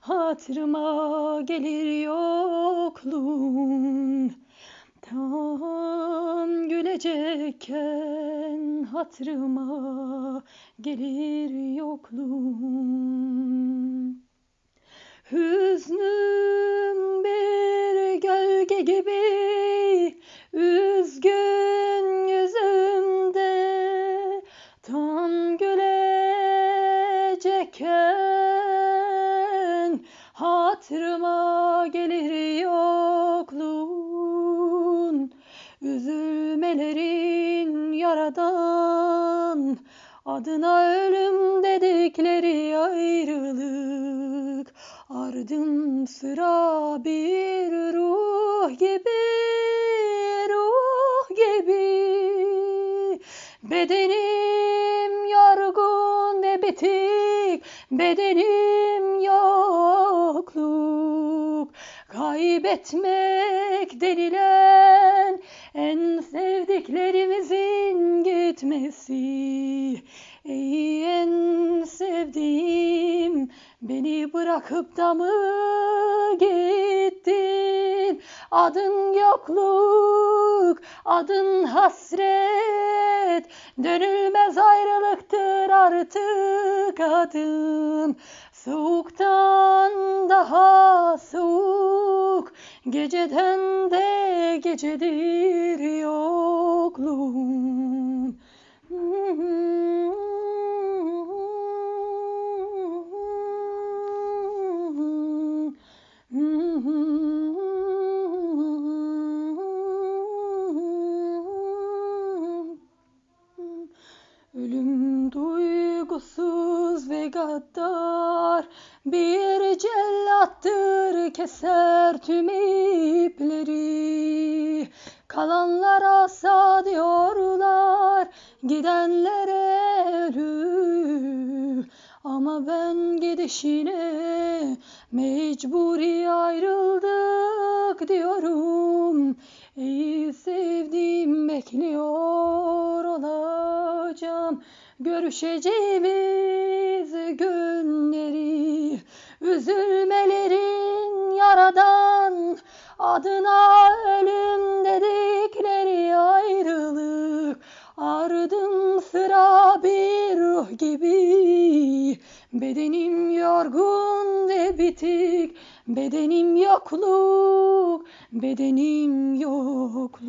hatırıma gelir yokluğun. Tam gülecekken hatırıma gelir yokluğun. Hüznüm bir gölge gibi üzgün yüzümde. Tam gülecekken hatırıma gelir yokluğun Üzülmelerin yaradan. Adına ölüm dedikleri ayrılık Ardım sıra bir ruh gibi, ruh gibi. Bedenim yorgun ve bitik, bedenim yokluk Kaybetmek denilen en sevdiklerimizin gitmesi Ey en sevdiğim beni bırakıp da mı gittin? Adın yokluk, adın hasret. Dönülmez ayrılıktır artık adın. Soğuktan daha soğuk. Geceden de gecedir yokluğun Ölüm duygusuz ve gaddar bir cellattır keser tüm ipleri. Kalanlara asa diyorlar gidenlere ölüm Ama ben gidişine mecburi ayrıldık diyorum. Ey sevdiğim bekliyor olacağım. Görüşeceğimiz Yaradan Adına ölüm dedikleri ayrılık Ardım sıra bir ruh gibi. Bedenim yorgun ve bitik Bedenim yokluk Bedenim yokluk